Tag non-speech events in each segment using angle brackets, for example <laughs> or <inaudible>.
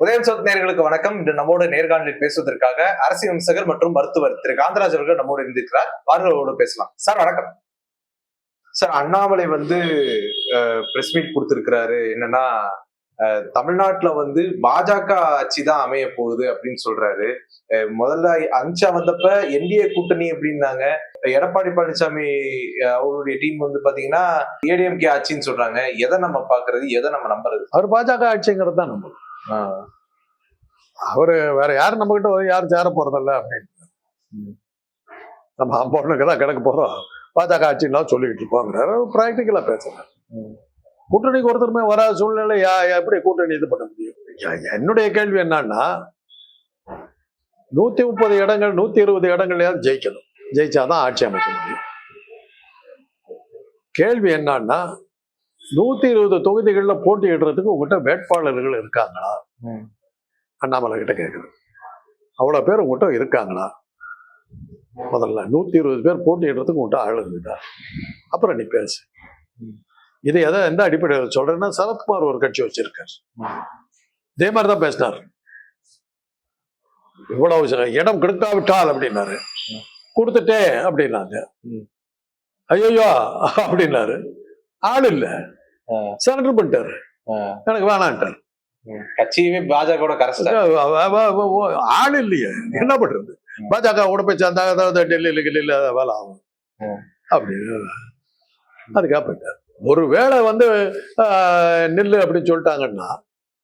உதயம் சொத் நேர்களுக்கு வணக்கம். இன்று நம்மோடு நேர்காணலில் பேசுவதற்காக அரசியல் விமர்சகர் மற்றும் மருத்துவர் திரு காந்தராஜ் அவர்கள் நம்மோடு இருந்திருக்கிறார். வார்களோடு பேசலாம். சார் வணக்கம். சார் அண்ணாமலை வந்து பிரஸ் மீட் கொடுத்திருக்கிறாரு. என்னன்னா அஹ், தமிழ்நாட்டுல வந்து பாஜக ஆட்சி தான் அமைய போகுது அப்படின்னு சொல்றாரு. முதல்ல அமித்ஷா வந்தப்ப என்டிஏ கூட்டணி அப்படின்னாங்க. எடப்பாடி பழனிசாமி அவருடைய டீம் வந்து பாத்தீங்கன்னா ஏடிஎம்கே ஆட்சின்னு சொல்றாங்க. எதை நம்ம பாக்குறது எதை நம்ம நம்புறது? அவர் பாஜக ஆட்சிங்கிறது தான் நம்ம அவரு வேற யாரும் நம்ம கிட்ட யாரும் சேர போறதில்ல அப்படின்னு. நம்ம பொண்ணுக்கு தான் கிடக்க போறோம். பாஜக ஆட்சின்லாம் சொல்லிக்கிட்டு இருப்போங்கிறாரு ப்ராக்டிக்கலா பேசுறாரு. கூட்டணிக்கு ஒருத்தருமே வராத சூழ்நிலை எப்படி கூட்டணி இது பண்ண முடியும்? என்னுடைய கேள்வி என்னன்னா நூத்தி முப்பது இடங்கள் நூத்தி இருபது இடங்கள்லயாவது ஜெயிக்கணும். ஜெயிச்சாதான் ஆட்சி அமைக்க முடியும். கேள்வி என்னன்னா நூத்தி இருபது தொகுதிகளில் போட்டியிடுறதுக்கு உங்ககிட்ட வேட்பாளர்கள் இருக்காங்களா? ம். அண்ணாமலை கிட்ட கேட்குறது அவ்வளோ பேர் உங்ககிட்ட இருக்காங்களா? முதல்ல நூத்தி இருபது பேர் போட்டியிடுறதுக்கு உங்ககிட்ட ஆள் இருக்குதா? அப்புறம் நீ பேசு. இது எதை எந்த அடிப்படையில் சொல்றேன்னா சரத்குமார் ஒரு கட்சி வச்சிருக்காரு. இதே மாதிரி தான் பேசினார். இவ்வளவு இடம் கொடுக்காவிட்டால் அப்படின்னாரு. கொடுத்துட்டே அப்படின்னாங்க. ஐயோ அப்படின்னாரு. ஆள் இல்ல. சரண்டர் பண்ணிட்டாரு. எனக்கு வேணான்ட்டார். கட்சியுமே பாஜக ஆள் இல்லையே. என்ன பண்றது. பாஜக கூட போய் சேர்ந்தா ஏதாவது டெல்லியில் கில்லியில் வேலை ஆகும். அப்படின்னு அதுக்காக போயிட்டார். ஒருவேளை வந்து நில்லு அப்படின்னு சொல்லிட்டாங்கன்னா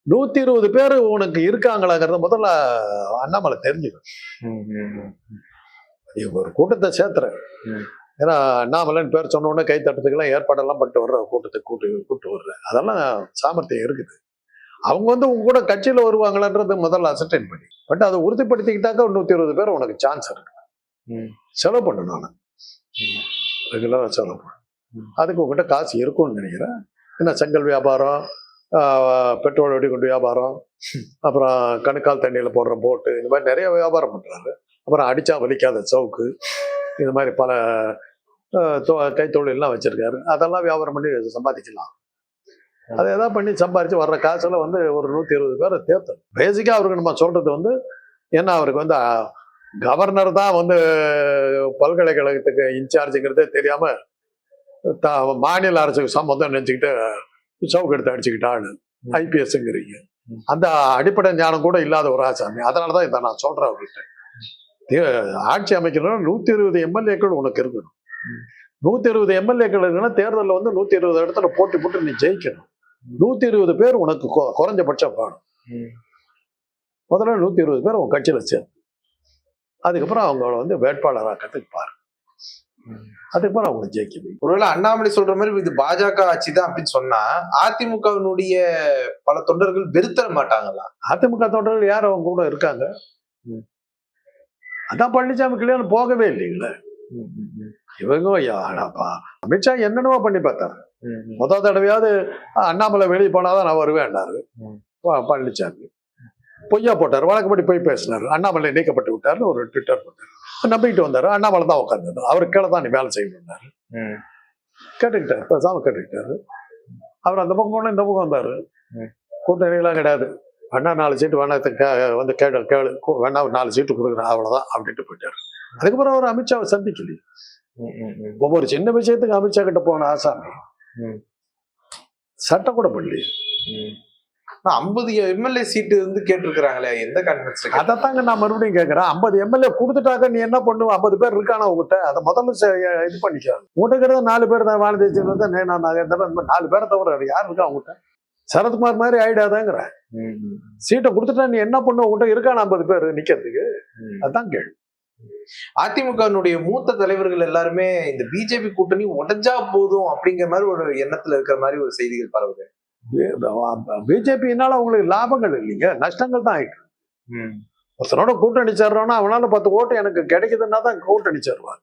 நூத்தி இருபது பேர் உனக்கு இருக்காங்களாங்கிறத முதல்ல அண்ணாமலை தெரிஞ்சுக்கணும். ஒரு கூட்டத்தை சேர்த்துறேன். ஏன்னா அண்ணாமலைன்னு பேர் சொன்ன உடனே கை தட்டுறதுக்கெல்லாம் ஏற்பாடெல்லாம் பண்ணிட்டு வர்ற கூட்டத்தை கூட்டு கூட்டு வர்றேன் அதெல்லாம் சாமர்த்தியம் இருக்குது. அவங்க வந்து உங்க கூட கட்சியில வருவாங்களான்றது முதல்ல அசர்டைன் பண்ணி. பட் அதை உறுதிப்படுத்திக்கிட்டாக்க ஒரு நூத்தி இருபது பேர் உனக்கு சான்ஸ் இருக்கு. ம். செலவு பண்ணு நான். ம். ரெகுலராக செலவு பண்ணு. ம். அதுக்கு உங்ககிட்ட காசு இருக்கும்னு நினைக்கிறேன். என்ன செங்கல் வியாபாரம் பெட்ரோல் வெடிகுண்டு வியாபாரம் அப்புறம் கணுக்கால் தண்ணியில் போடுற போட்டு இந்த மாதிரி நிறைய வியாபாரம் பண்ணுறாரு அப்புறம் அடிச்சா வலிக்காத சவுக்கு இந்த மாதிரி பல கைத்தொழிலெலாம் வச்சிருக்காரு. அதெல்லாம் வியாபாரம் பண்ணி சம்பாதிக்கலாம். அதை எதாவது பண்ணி சம்பாரிச்சு வர்ற காசுல வந்து ஒரு நூற்றி இருபது பேரை தேர்த்தணும் பேசிக்காக அவருக்கு நம்ம சொல்றது வந்து ஏன்னா அவருக்கு வந்து கவர்னர் தான் வந்து பல்கலைக்கழகத்துக்கு இன்சார்ஜுங்கிறதே தெரியாம த- மாநில அரசுக்கு சம்மந்தம் நினச்சிக்கிட்டு சவுக்கு எடுத்து அடிச்சுக்கிட்டாள் ஐபிஎஸ்ங்கிறீங்க. அந்த அடிப்படை ஞானம் கூட இல்லாத ஒரு ஆசாமி அதனால தான் இதை நான் சொல்றேன் அவர்கிட்ட. ஆட்சி அமைக்கணும்னா நூத்தி இருபது எம்எல்ஏக்கள் உனக்கு இருக்கணும். நூத்தி இருபது எம்எல்ஏக்கள் இருக்குன்னா தேர்தலில் வந்து நூத்தி இருபது இடத்துல போட்டி போட்டு நீ ஜெயிக்கணும். நூத்தி இருபது பேர் உனக்கு குறைஞ்சபட்சம் வேணும். முதல்ல நூத்தி இருபது பேர் உன் கட்சியில சேர். அதுக்கப்புறம் அவங்கள வந்து வேட்பாளராக்கிறதுக்கு பாரு. அதுக்கப்புறம் அவங்களை ஜெயிக்க வை. ஒருவேளை அண்ணாமலை சொல்ற மாதிரி இது பாஜக ஆட்சி தான் அப்படின்னு சொன்னா அதிமுகவினுடைய பல தொண்டர்கள் வெறுத்தர மாட்டாங்களா? அதிமுக தொண்டர்கள் யார் அவங்க கூட இருக்காங்க. அதான் பழனிசாமி கல்யாணம் போகவே இல்லைங்களே. இவங்க யாடாப்பா அமித்ஷா என்னென்னவோ பண்ணி பார்த்தாரு. முதல் தடவையாவது அண்ணாமலை வெளியே போனாதான் நான் வருவேன்னாரு பழனிசாமி பொய்யா போட்டார். வழக்கப்படி போய் பேசினார். அண்ணாமலை நீக்கப்பட்டு விட்டார்னு ஒரு ட்விட்டர் போட்டார். நம்பிக்கிட்டு வந்தாரு. அண்ணாமலை தான் உட்காந்து அவர் கீழே தான் நீ வேலை செய்யணும்னாரு கேட்டுக்கிட்டாரு. பேசாம கேட்டுக்கிட்டாரு. அவர் அந்த பக்கம் போனா இந்த பக்கம் வந்தாரு. கூட்டணிலாம் கிடையாது. வேணா நாலு சீட்டு வேணா வந்து கேளு கேளு. வேணா நாலு சீட்டு கொடுக்குறேன். அவ்வளவுதான். அப்படின்ட்டு போயிட்டாரு. அதுக்கப்புறம் அவர் அமித்ஷாவை சந்திக்கலையே. ஒவ்வொரு சின்ன விஷயத்துக்கு அமித்ஷா கிட்ட போன ஆசாமி ம். சட்டம் கூட பண்ணலையே ஐம்பது எம்எல்ஏ சீட்டு வந்து கேட்டிருக்கிறாங்களே எந்த கான்ஃபரன்ஸ்ல அதைத்தாங்க நான் மறுபடியும் கேட்கறேன் ஐம்பது எம்எல்ஏ கொடுத்துட்டாக்க நீ என்ன பண்ணுவ? ஐம்பது பேர் இருக்கானா உங்ககிட்ட? அதை முதல்ல இது பண்ணிக்க. உங்ககிட்ட நாலு பேர் தான் வானதேசன் வந்து நேனா நாலு பேரை தவிர யார் இருக்கா உங்ககிட்ட? சரத்குமார் மாதிரி ஆயிடாதாங்கிற. சீட்டை கொடுத்துட்டா நீ என்ன பண்ணுவ? உங்ககிட்ட இருக்கான ஐம்பது பேர் நிக்கிறதுக்கு? அதான் கேள்வி. அதிமுகவினுடைய மூத்த தலைவர்கள் எல்லாருமே இந்த பிஜேபி கூட்டணி உடைஞ்சா போதும் அப்படிங்கிற மாதிரி ஒரு எண்ணத்துல இருக்கிற மாதிரி ஒரு செய்திகள் பரவுது. பிஜேபினால அவங்களுக்கு லாபங்கள் இல்லைங்க. நஷ்டங்கள் தான் ஆயிட்டு. ஒருத்தனோட கூட்டணி சேர்றோம்னா அவனால பத்து ஓட்டு எனக்கு கிடைக்குதுன்னா தான் கூட்டணி சேருவான்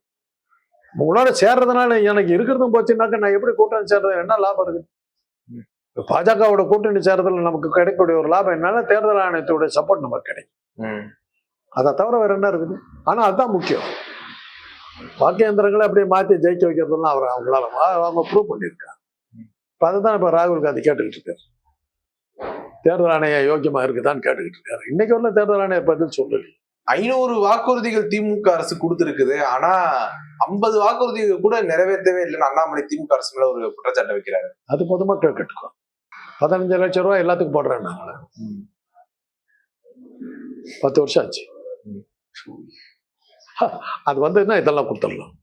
உங்களோட சேர்றதுனால எனக்கு இருக்கிறதும் போச்சுன்னாக்க நான் எப்படி கூட்டணி சேர்றது? என்ன லாபம் இருக்குது பாஜகவோட கூட்டணி சேர்றதுல நமக்கு கிடைக்கக்கூடிய ஒரு லாபம் என்னன்னா தேர்தல் ஆணையத்தோட சப்போர்ட் நமக்கு கிடைக்கும். அதை தவிர வேற என்ன இருக்குது? ஆனா அதுதான் முக்கியம். வாக்கியந்திரங்களை அப்படியே மாத்தி ஜெயிக்க வைக்கிறதுலாம் அவர் அவங்களால அவங்க ப்ரூவ் பண்ணியிருக்காங்க. இப்போ அதுதான் இப்போ ராகுல் காந்தி கேட்டுக்கிட்டு இருக்காரு. தேர்தல் ஆணையம் யோக்கியமா இருக்குதான்னு கேட்டுக்கிட்டு இருக்காரு. இன்னைக்கு வரல தேர்தல் ஆணையர் பதில் சொல்லல. ஐநூறு வாக்குறுதிகள் திமுக அரசு கொடுத்திருக்குது. ஆனா ஐம்பது வாக்குறுதிகள் கூட நிறைவேற்றவே இல்லைன்னு அண்ணாமலை திமுக அரசு மேல ஒரு குற்றச்சாட்டை வைக்கிறாரு. அது பொதுமக்கள் கேட்டுக்கோ. பதினஞ்சு லட்சம் ரூபாய் எல்லாத்துக்கும் போடுறேன் நாங்கள. பத்து வருஷம் ஆச்சு. <laughs> அது வந்ததுன்னா இதெல்லாம் கொடுத்துடலாம்.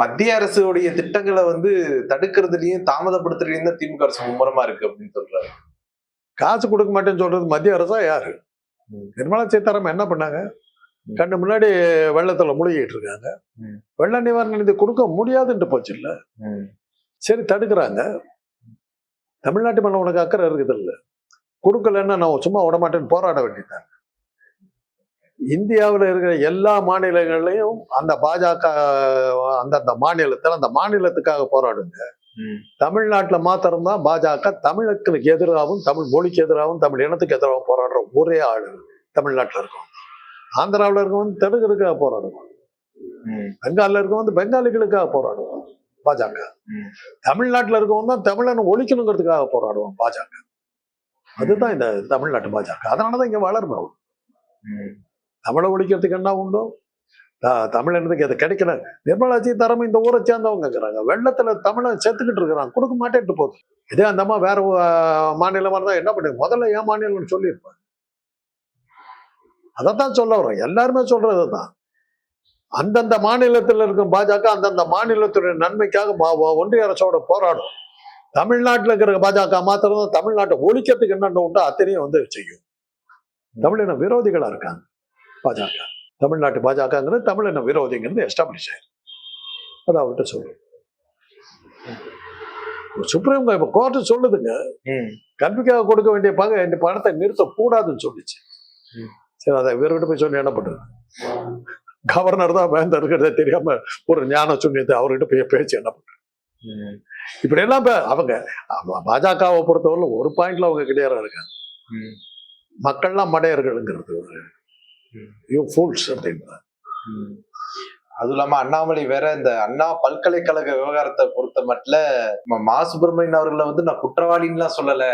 மத்திய அரசுடைய திட்டங்களை வந்து தடுக்கிறதுலயும் தாமதப்படுத்துறதுலயும் தான் திமுக அரசு மும்முரமா இருக்கு அப்படின்னு சொல்றாரு. காசு கொடுக்க மாட்டேன்னு சொல்றது மத்திய அரசா? யாரு. நிர்மலா சீதாராமன் என்ன பண்ணாங்க. கண்ணு முன்னாடி வெள்ளத்துல முழுகிட்டு இருக்காங்க. வெள்ள நிவாரண நிதி கொடுக்க முடியாதுன்ட்டு போச்சு இல்ல? சரி தடுக்கிறாங்க. தமிழ்நாட்டு மேல உனக்கு அக்கறை இருக்குது இல்ல கொடுக்கலன்னா நான் சும்மா விட மாட்டேன்னு போராட வேண்டியதுதான். இந்தியாவில் இருக்கிற எல்லா மாநிலங்கள்லையும் அந்த பாஜக அந்தந்த மாநிலத்தில் அந்த மாநிலத்துக்காக போராடுங்க. தமிழ்நாட்டில் மாத்திரம்தான் பாஜக தமிழுக்கு எதிராகவும் தமிழ் மொழிக்கு எதிராகவும் தமிழ் இனத்துக்கு எதிராகவும் போராடுற ஒரே ஆளு தமிழ்நாட்டில் இருக்கும் ஆந்திராவில் இருக்கவங்க வந்து தெலுங்குக்காக போராடுவான். பெங்காலில் இருக்கவங்க வந்து பெங்காலிகளுக்காக போராடுவான் பாஜக. தமிழ்நாட்டில் இருக்கவங்க தான் தமிழனை ஒழிக்கணுங்கிறதுக்காக போராடுவான் பாஜக. அதுதான் இந்த தமிழ்நாட்டு பாஜக. அதனால தான் இங்கே வளர்மை தமிழை ஒழிக்கிறதுக்கு என்ன உண்டோ? தமிழ் என்னதுக்கு அது கிடைக்கல. நிர்மலாஜி தரம் இந்த ஊரை சேர்ந்தவங்கிறாங்க வெள்ளத்துல தமிழை செத்துக்கிட்டு இருக்கிறான். கொடுக்க மாட்டேன்ட்டு போகுது. இதே அந்த அம்மா வேற மாநிலமா இருந்தா என்ன பண்ணு முதல்ல ஏன் மாநிலம்னு சொல்லியிருப்பாங்க அதைத்தான் சொல்ல வரோம் எல்லாருமே சொல்றது தான் அந்தந்த மாநிலத்தில் இருக்கும் பாஜக அந்தந்த மாநிலத்துடைய நன்மைக்காக மா- ஒன்றிய அரசோட போராடும். தமிழ்நாட்டில் இருக்கிற பாஜக மாத்திரம் தமிழ்நாட்டை ஒழிக்கிறதுக்கு என்னென்ன உண்டோ அத்தனையும் வந்து செய்யும். தமிழின விரோதிகளா இருக்காங்க? பாஜக. தமிழ்நாட்டு பாஜகங்கிறது தமிழின விரோதிங்கிறது எஸ்டாப்ளிஷ் ஆயிருக்கு. அது அவர்கிட்ட சொல்லு. சுப்ரீம் இப்போ கோர்ட்டு சொல்லுதுங்க. கல்விக்காக கொடுக்க வேண்டிய பங்க இந்த பணத்தை நிறுத்தக்கூடாதுன்னு சொல்லிச்சு. சரி அதை இவர்கிட்ட போய் சொல்லி என்ன பண்றது? கவர்னர் தான் வேந்த இருக்கிறத தெரியாம ஒரு ஞான சுண்ணியத்தை அவர்கிட்ட போய் பேச்சு என்ன பண்றது? இப்படி எல்லாம் அவங்க அவ- பாஜகவை பொறுத்தவரை ஒரு பாயிண்ட்ல அவங்க கிளியரா இருக்காங்க. மக்கள்லாம் மடையர்கள்ங்கிறது யூ ஃபூல்ஸ் அப்படின்றாங்க அதுவும் இல்லாம அண்ணாமலை வேற இந்த அண்ணா பல்கலைக்கழக விவகாரத்தை பொறுத்த மட்டும் மா சுப்பிரமணியன் அவர்களை வந்து நான் குற்றவாளின்னுலாம் சொல்லல.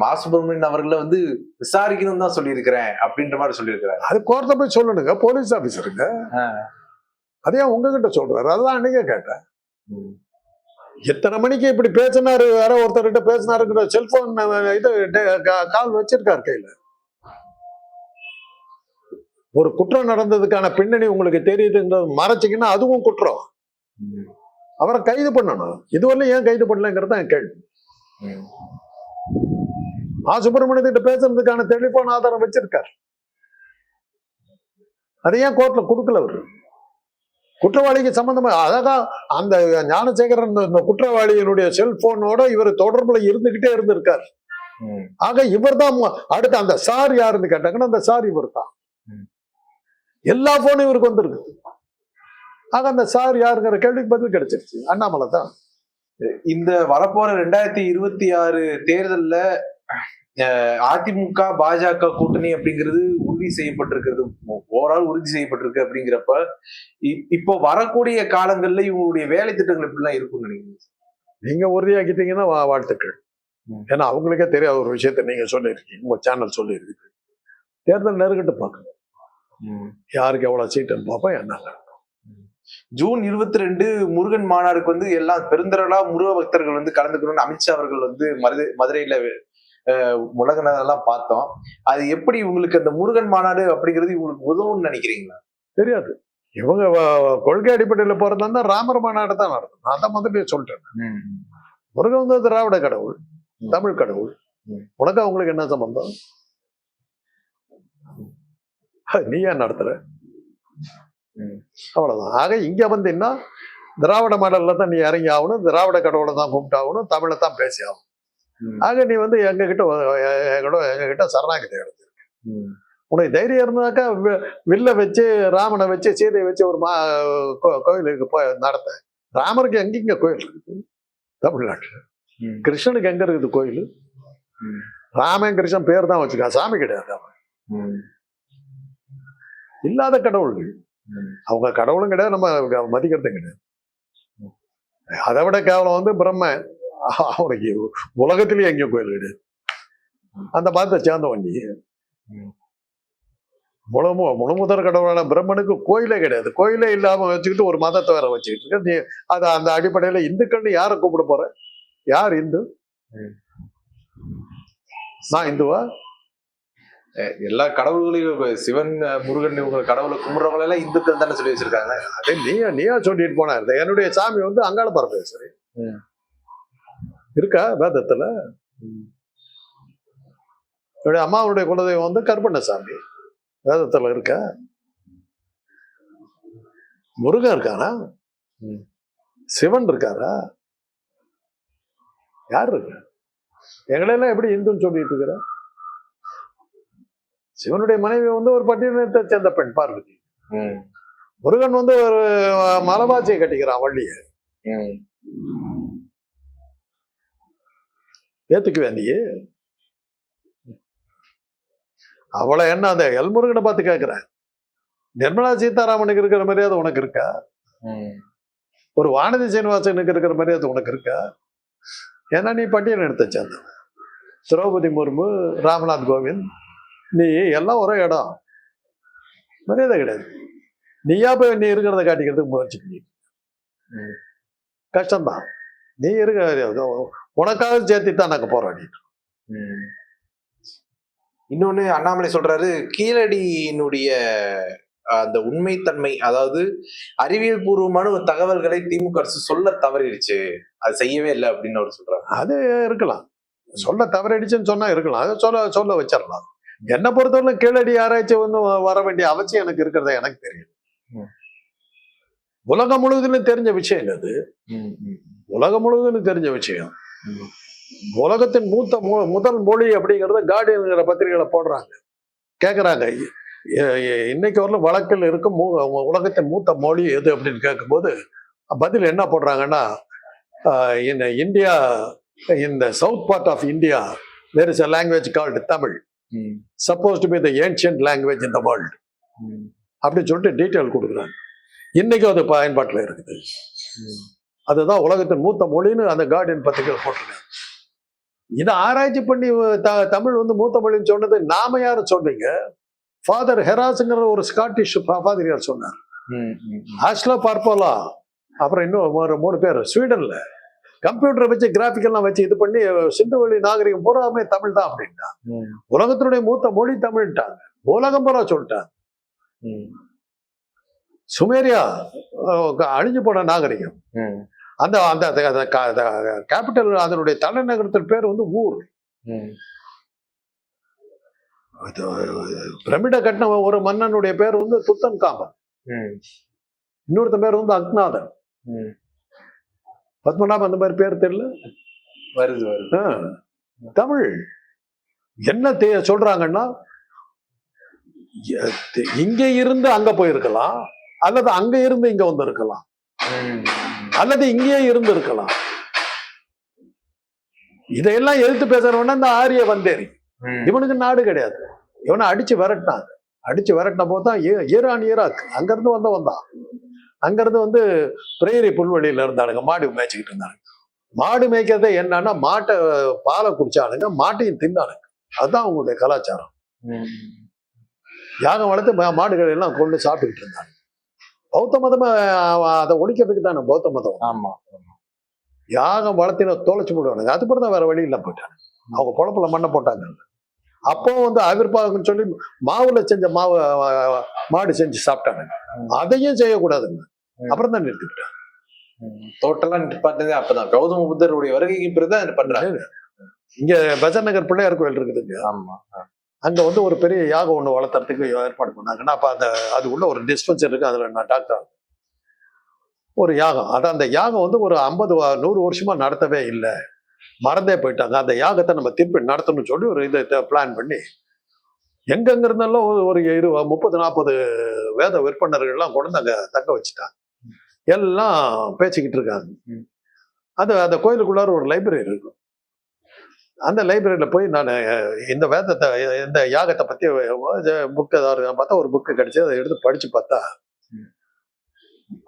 மா சுப்பிரமணியன் அவர்களை வந்து விசாரிக்கணும் தான் சொல்லியிருக்கிறேன் அப்படின்ற மாதிரி சொல்லியிருக்கிறாரு. அது கோர்ட்ட போய் சொல்லணுங்க போலீஸ் ஆபீசருங்க அதே உங்ககிட்ட சொல்றாரு? அதுதான் அன்னைக்கே கேட்டேன். எத்தனை மணிக்கு இப்படி பேசினாரு? வேற ஒருத்தர்கிட்ட பேசினாருங்கிற செல்போன் இது கால் வச்சிருக்காரு கையில. ஒரு குற்றம் நடந்ததுக்கான பின்னணி உங்களுக்கு தெரியுதுன்றது மறைச்சிங்கன்னா அதுவும் குற்றம். அவரை கைது பண்ணணும். இதுவரையும் ஏன் கைது பண்ணலங்கிறது தான் கேள்வி. ஆ சுப்பிரமணியத்திட்ட பேசுறதுக்கான டெலிபோன் ஆதாரம் வச்சிருக்காரு. அதை ஏன் கோர்ட்ல கொடுக்கல அவரு? குற்றவாளிக்கு சம்பந்தமா அழகா அந்த ஞானசேகரன் இந்த- குற்றவாளியினுடைய செல்போனோட இவர் தொடர்புல இருந்துகிட்டே இருந்திருக்காரு. ஆக இவர் தான் அடுத்து அந்த சார் யாருன்னு கேட்டாங்கன்னா அந்த சார் இவர் தான். எல்லா போனும் இவருக்கு வந்திருக்கு. ஆக அந்த சார் யாருங்கிற கேள்விக்கு பதில் கிடைச்சிருச்சு. அண்ணாமலை தான். இந்த வரப்போற ரெண்டாயிரத்தி இருபத்தி ஆறு தேர்தல்ல அதிமுக பாஜக கூட்டணி அப்படிங்கிறது உறுதி செய்யப்பட்டிருக்கிறது. ஓவரால் உறுதி செய்யப்பட்டிருக்கு அப்படிங்கிறப்ப இப்போ வரக்கூடிய காலங்கள்ல இவங்களுடைய வேலை திட்டங்கள் எப்படிலாம் இருக்கும்னு நினைக்கிறீங்க? நீங்க உறுதியாக்கிட்டீங்கன்னா வாழ்த்துக்கள். ஏன்னா அவங்களுக்கே தெரியாத ஒரு விஷயத்த நீங்க சொல்லியிருக்கீங்க. உங்க சேனல் சொல்லியிருக்கு. தேர்தல் நெருங்கிட்டு பார்க்கணும். யாருக்கு எவ்வளவு சீட்டுன்னு பார்ப்போம் என்னங்க ஜூன் இருபத்தி ரெண்டு முருகன் மாநாடுக்கு வந்து எல்லாம் பெருந்திரளா முருக பக்தர்கள் வந்து கலந்துக்கணும்னு அமித்ஷா அவர்கள் வந்து மதுரை மதுரையில முழங்கினதெல்லாம் பார்த்தோம். அது எப்படி உங்களுக்கு அந்த முருகன் மாநாடு அப்படிங்கிறது உங்களுக்கு உதவும்னு நினைக்கிறீங்களா? தெரியாது. இவங்க கொள்கை அடிப்படையில போறதா இருந்தா ராமர் மாநாடு தான் நடக்கும். நான் தான் முதல்ல சொல்லிட்டேன். முருகன் வந்து திராவிட கடவுள். தமிழ் கடவுள். உனக்கு அவங்களுக்கு என்ன சம்பந்தம்? நீ ஏன் நடத்துற. அவ்வளவுதான். ஆக இங்க வந்தீங்கன்னா திராவிட மாடல்ல தான் நீ இறங்கி ஆகணும். திராவிட கடவுளை தான் கும்பிட்டாகணும் தமிழை தான் பேசி ஆகணும். ஆக நீ வந்து எங்க கிட்ட எங்ககிட்ட எங்க கிட்ட சரணாகதி எடுத்து உனக்கு தைரியம் இருந்தாக்கா வில்ல வச்சு ராமனை வச்சு சீதையை வச்சு ஒரு மா கோயிலுக்கு போய் நடத்த. ராமருக்கு எங்கெங்க கோயில் இருக்குது தமிழ்நாட்டுல. கிருஷ்ணனுக்கு எங்க இருக்குது கோயில்? ராமன் கிருஷ்ணன் பேர் தான் வச்சுக்கா. சாமி கிடையாது அவன். இல்லாத கடவுள்கள். அவங்க கடவுளும் கிடையாது நம்ம மதிக்கிறதும் கிடையாது. அதை விட கேவலம் வந்து பிரம்ம. அவனுக்கு உலகத்திலேயே எங்கேயும் கோயில் கிடையாது அந்த மதத்தை சேர்ந்தவன் நீ ம். முழு மு- கடவுளான பிரம்மனுக்கு கோயிலே கிடையாது. கோயிலே இல்லாம வச்சுக்கிட்டு ஒரு மதத்தை வேற வச்சுக்கிட்டு இருக்க. நீ அது அந்த அடிப்படையில இந்துக்கள்னு யாரை கூப்பிட போற? யார் இந்து? நான் இந்துவா? எல்லா கடவுள்களையும் சிவன் முருகன் இவங்க கடவுளை கும்பிடுறவங்க எல்லாம் இந்துக்கள் தானே சொல்லி வச்சிருக்காங்க. அதே நீயா நீயா சொல்லிட்டு போனா இருந்த என்னுடைய சாமி வந்து அங்காள பரமேஸ்வரி. இருக்கா வேதத்துல? என்னுடைய அம்மாவுடைய குலதெய்வம் வந்து கருப்பண்ணசாமி. வேதத்துல இருக்கா? முருகன் இருக்காரா. சிவன் இருக்காரா? யார் இருக்கா? எங்களெல்லாம் எப்படி இந்துன்னு சொல்லிட்டு இருக்கிற? சிவனுடைய மனைவி வந்து ஒரு பட்டியலத்தை சேர்ந்த பெண் பார்வதி. முருகன் வந்து ஒரு மலபாச்சியை கட்டிக்கிறான் வள்ளிய. ஏத்துக்க வேண்டிய. அவளை என்ன அந்த எல்முருகனை பார்த்து கேட்கிறேன் நிர்மலா சீதாராமனுக்கு இருக்கிற மரியாதை உனக்கு இருக்கா. ஒரு வானதி சீனிவாசனுக்கு இருக்கிற மரியாதை உனக்கு இருக்கா? ஏன்னா நீ பட்டியல் எடுத்த சேர்ந்த திரௌபதி முர்மு ராம்நாத் கோவிந்த் நீ எல்லாம் ஒரே இடம். மரியாதை கிடையாது. நீயா போய் நீ இருக்கிறத காட்டிக்கிறதுக்கு முயற்சி பண்ணி. கஷ்டம்தான். நீ இருக்க உனக்காக சேர்த்து தான் நாங்கள் போராடிட்டு ம். இன்னொன்னு அண்ணாமலை சொல்றாரு கீழடியினுடைய அந்த உண்மைத்தன்மை அதாவது அறிவியல் பூர்வமான ஒரு தகவல்களை திமுக அரசு சொல்ல தவறிடுச்சு. அது செய்யவே இல்லை அப்படின்னு அவர் சொல்றாரு. அது இருக்கலாம். சொல்ல தவறடிச்சுன்னு சொன்னா இருக்கலாம். அதை சொல்ல சொல்ல வச்சிடலாம். என்னை பொறுத்தவரை கீழடி ஆராய்ச்சி ஒன்றும் வர வேண்டிய அவசியம் எனக்கு இருக்கிறதா எனக்கு தெரியும். உலகம் முழுவதும் தெரிஞ்ச விஷயம் அது. ம், ம், உலகம் முழுவதும் தெரிஞ்ச விஷயம். உலகத்தின் மூத்த முதல் மொழி அப்படிங்கறத கார்டியன்கிற பத்திரிகைகளை போடுறாங்க. கேட்குறாங்க இன்னைக்கு வரலும் வழக்கில் இருக்கும் உலகத்தின் மூத்த மொழி எது அப்படின்னு கேட்கும்போது பதில் என்ன போடுறாங்கன்னா in இந்தியா இந்த south part of India there is a language called Tamil. Supposed to be the ancient language in the world அப்படின்னு சொல்லிட்டு டீட்டெயில் கொடுக்குறாங்க. இன்னைக்கும் அது பயன்பாட்டில் இருக்குது. அதுதான் உலகத்தின் மூத்த மொழின்னு அந்த கார்டியன் பத்திரிகையில் போட்டிருக்காங்க. இதை ஆராய்ச்சி பண்ணி த தமிழ் வந்து மூத்த மொழின்னு சொன்னது நாம யாரும் சொன்னீங்க? ஃபாதர் ஹெராஸுங்கிற ஒரு ஸ்காட்டிஷ் ஃபாதரியார் சொன்னார். ம், ம், ஆஸ்லோ பார்ப்போலா அப்புறம் இன்னும் ஒரு மூணு பேர் ஸ்வீடன்ல கம்ப்யூட்டரை வச்சு கிராஃபிக்கெல்லாம் வச்சு இது பண்ணி சிந்துவெளி நாகரிகம் பூராமே தமிழ் தான் அப்படின்ட்டா உலகத்தினுடைய மூத்த மொழி தமிழ்ட்டாங்க உலகம் பூரா சொல்லிட்டாங்க. ம், சுமேரியா அழிஞ்சு போன நாகரிகம். ம், அந்த அந்த கேபிட்டல் அதனுடைய தலைநகரத்தின் பேர் வந்து ஊர். ம், பிரமிட கட்டின ஒரு மன்னனுடைய பேர் வந்து துத்தன் காமன் ம், இன்னொருத்தன் பேர் வந்து அக்நாதன். ம். பத்மநாபன் அந்த மாதிரி பேர் தெரியல? வருது வருது. தமிழ். என்ன தே- சொல்றாங்கன்னா இங்க இருந்து அங்க போயிருக்கலாம் அல்லது அங்க இருந்து இங்க வந்து இருக்கலாம் அல்லது இங்கேயே இருந்து இருக்கலாம். இதையெல்லாம் எதிர்த்து பேசுறவன இந்த ஆரிய வந்தேரி. இவனுக்கு நாடு கிடையாது. இவனை அடிச்சு விரட்டினாங்க அடிச்சு விரட்டின போது தான் ஈரான் ஈராக் அங்கிருந்து வந்தவன் தான் அங்கிருந்து வந்து பிரேரி புல்வெளியில இருந்தானுங்க. மாடு மேய்ச்சிக்கிட்டு இருந்தாங்க மாடு மேய்க்கிறதே என்னன்னா மாட்டை பாலை குடிச்சானுங்க மாட்டையும் தின்னானுங்க. அதுதான் அவங்களுடைய கலாச்சாரம். யாகம் வளர்த்து மாடுகள் எல்லாம் கொண்டு சாப்பிட்டுக்கிட்டு இருந்தாங்க. பௌத்த மதம் அதை ஒழிக்கிறதுக்கு தானே பௌத்த மதம். ஆமா யாகம் வளர்த்தின தொலைச்சு போடுவானுங்க அது பிறகு தான் வேற வழி இல்லாம போயிட்டாங்க அவங்க குழப்பல மண்ணை போட்டாங்க. அப்போ வந்து ஆவிர்வாகம்னு சொல்லி மாவுல செஞ்ச மாவு மாடு செஞ்சு சாப்பிட்டானுங்க அதையும் செய்யக்கூடாதுங்க. அப்புறம் தான் நிறுத்திவிட்டாங்க. டோட்டலா நிப்பாட்டினதே அப்பதான். கௌதம புத்தருடைய வருகைக்கு பிறகுதான் பண்றாங்க. இங்க நகர் பிள்ளையார் கோயில் இருக்குதுங்க. ஆமா. அங்க வந்து ஒரு பெரிய யாகம் ஒண்ணு வளர்த்துறதுக்கு ஏற்பாடு பண்ணாங்கன்னா அப்ப அந்த அது உள்ள ஒரு டிஸ்பென்சர் இருக்கு அதுல நான் டாக்டர் ஒரு யாகம். அது அந்த யாகம் வந்து ஒரு ஐம்பது நூறு வருஷமா நடத்தவே இல்லை. மறந்தே போயிட்டாங்க அந்த யாகத்தை நம்ம திருப்பி நடத்தணும்னு சொல்லி ஒரு இதை பிளான் பண்ணி எங்கெங்க இருந்தாலும் ஒரு- இரு முப்பது நாற்பது வேத விற்பனர்கள்லாம் கொண்டு அங்க தக்க வச்சுட்டாங்க எல்லாம் பேசிக்கிட்டு இருக்காங்க ம். அந்த கோயிலுக்குள்ளார ஒரு லைப்ரரி இருக்கும் அந்த லைப்ரரியில போய் நான் இந்த வேதத்தை இந்த யாகத்தை பத்தி புக்கு ஏதாவது பார்த்தா ஒரு புக்கு கிடைச்சு அதை எடுத்து படிச்சு பார்த்தா.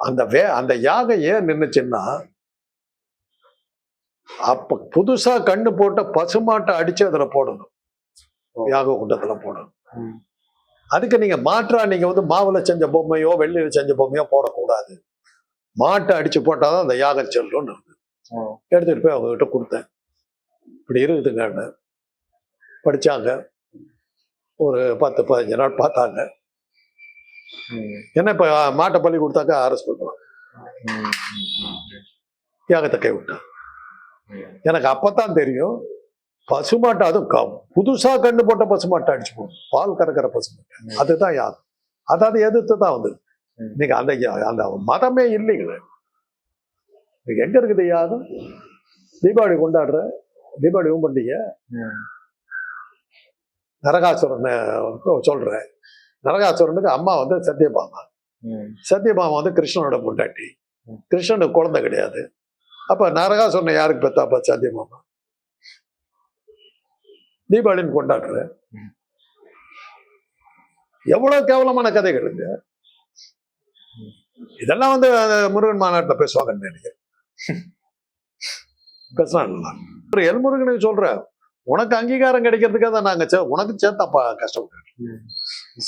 அந்த வே அந்த யாகம் ஏன் நின்னுச்சுன்னா அப்ப புதுசா கண்ணு போட்ட பசுமாட்டை அடிச்சு அதுல போடணும். யாக குண்டத்துல போடணும். அதுக்கு நீங்க மாற்றா நீங்க வந்து மாவுல செஞ்ச பொம்மையோ வெள்ளியில செஞ்ச பொம்மையோ போடக்கூடாது மாட்டை அடிச்சு போட்டாதான் அந்த யாகம் செல்லும்னு. எடுத்துட்டு போய் அவங்க கிட்ட கொடுத்தேன் இப்படி இருக்குதுங்கன்னு படிச்சாங்க ஒரு பத்து பதினஞ்சு நாள் பார்த்தாங்க. என்ன இப்ப மாட்டை பள்ளி கொடுத்தாக்க அரெஸ்ட் பண்ணுவாங்க. யாகத்தை கை விட்டான் ம். எனக்கு அப்பதான் தெரியும் பசுமாட்டை அதுவும் க- புதுசா கண்ணு போட்ட பசுமாட்டை அடிச்சு போடும். பால் கறக்கிற பசுமாட்டை. அதுதான் யாகம் அதாவது எதிர்த்து தான் வந்தது. ம். நீங்க அந்த அந்த மதமே இல்லைங்களே நீங்க எங்க இருக்குது யாகம் தீபாவளி கொண்டாடுற தீபாவளி பண்டிகை. நரகாசுரனை சொல்றேன் நரகாசுரனுக்கு அம்மா வந்து சத்யபாமா. சத்யபாமா வந்து கிருஷ்ணனோட பொண்டாட்டி. கிருஷ்ணனுக்கு குழந்தை கிடையாது. அப்ப நரகாசுரனை யாருக்கு பெத்தாப்பா? சத்யபாமா தீபாவளின்னு கொண்டாடுற. எவ்வளவு கேவலமான கதைகள் இங்க. இதெல்லாம் வந்து முருகன் மாநாட்டில் பேசுவாங்கன்னு நினைக்கிறேன். ஒரு எல்முருகனுக்கு சொல்றேன் உனக்கு அங்கீகாரம் கிடைக்கிறதுக்காக தான் நாங்க உனக்கு சேர்த்தாப்பா கஷ்டப்பட்டு.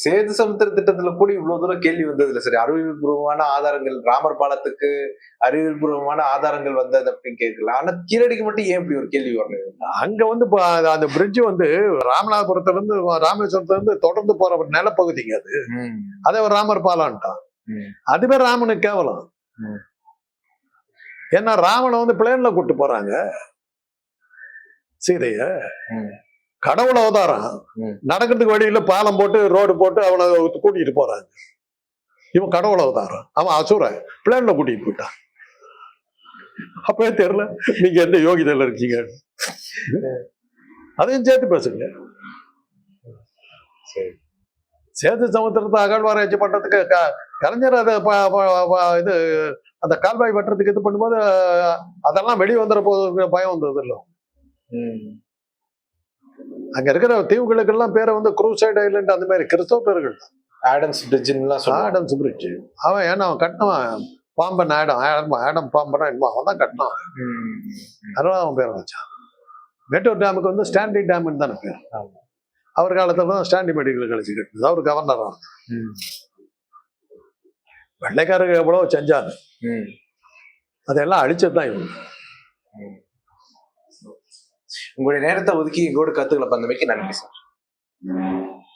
சேது சமுத்திர திட்டத்துல கூட இவ்வளவு தூரம் கேள்வி வந்தது இல்ல சரி அறிவியல்பூர்வமான ஆதாரங்கள் ராமர் பாலத்துக்கு அறிவியல்பூர்வமான ஆதாரங்கள் வந்தது அப்படின்னு கேட்கல. ஆனா கீழடிக்கு மட்டும் ஏன் இப்படி ஒரு கேள்வி வரல? அங்க வந்து அந்த பிரிட்ஜ் வந்து ராமநாதபுரத்துல இருந்து ராமேஸ்வரத்துல இருந்து தொடர்ந்து போற ஒரு நிலப்பகுதிங்க அது. அதே ஒரு ராமர் பாலான்ட்டான். அதுவே ராமனுக்கு கேவலம். ஏன்னா ராமனை வந்து பிளேன்ல கூட்டு போறாங்க. சீதைய. கடவுள் அவதாரம். நடக்கிறதுக்கு வழியில பாலம் போட்டு ரோடு போட்டு அவனை கூட்டிட்டு போறாங்க. இவன் கடவுள் அவதாரம். அவன் அசுரன். பிளேன்ல கூட்டிட்டு போயிட்டான். அப்பவே தெரியல நீங்க எந்த யோகிதையில இருக்கீங்க? அதையும் சேர்த்து பேசுங்க. சரி. சேது சமுத்திரத்தை அகழ்வாராய்ச்சி பண்றதுக்கு க- கலைஞர் அதை இது அந்த கால்வாய் வெட்டுறதுக்கு இது பண்ணும்போது அதெல்லாம் வெளியே வந்துட போகுது பயம் வந்தது இல்லை ம். அங்க இருக்கிற தீவுகளுக்கெல்லாம் பேரை வந்து குரூசைட் ஐலண்ட் அந்த மாதிரி கிறிஸ்தவ பேர்கள். தான். ஆடம்ஸ் பிரிட்ஜ்லாம் சொல்லுவாங்க. ஆடம் பிரிட்ஜ் அவன் ஏன்னா அவன் கட்டினவன் பாம்பன் ஆடம் ஆடம் ஆடம் பாம்பனா என்னமோ அவன் தான் கட்டினான். அதனால அவன் பேரை வச்சான். மேட்டூர் டேமுக்கு வந்து ஸ்டாண்டி டேம்னு தானே பேர். அவர் காலத்துல தான் ஸ்டாண்டி மெடிக்கல் கழிச்சு கட்டினது. அவர் கவர்னரா ம். வெள்ளைக்காரங்க எவ்வளவு செஞ்சாங்க ம். அதெல்லாம் அழிச்சது தான் இவங்க உங்களுடைய நேரத்தை ஒதுக்கி எங்களோட கத்துக்களை பந்தமைக்கு நன்றி சார்.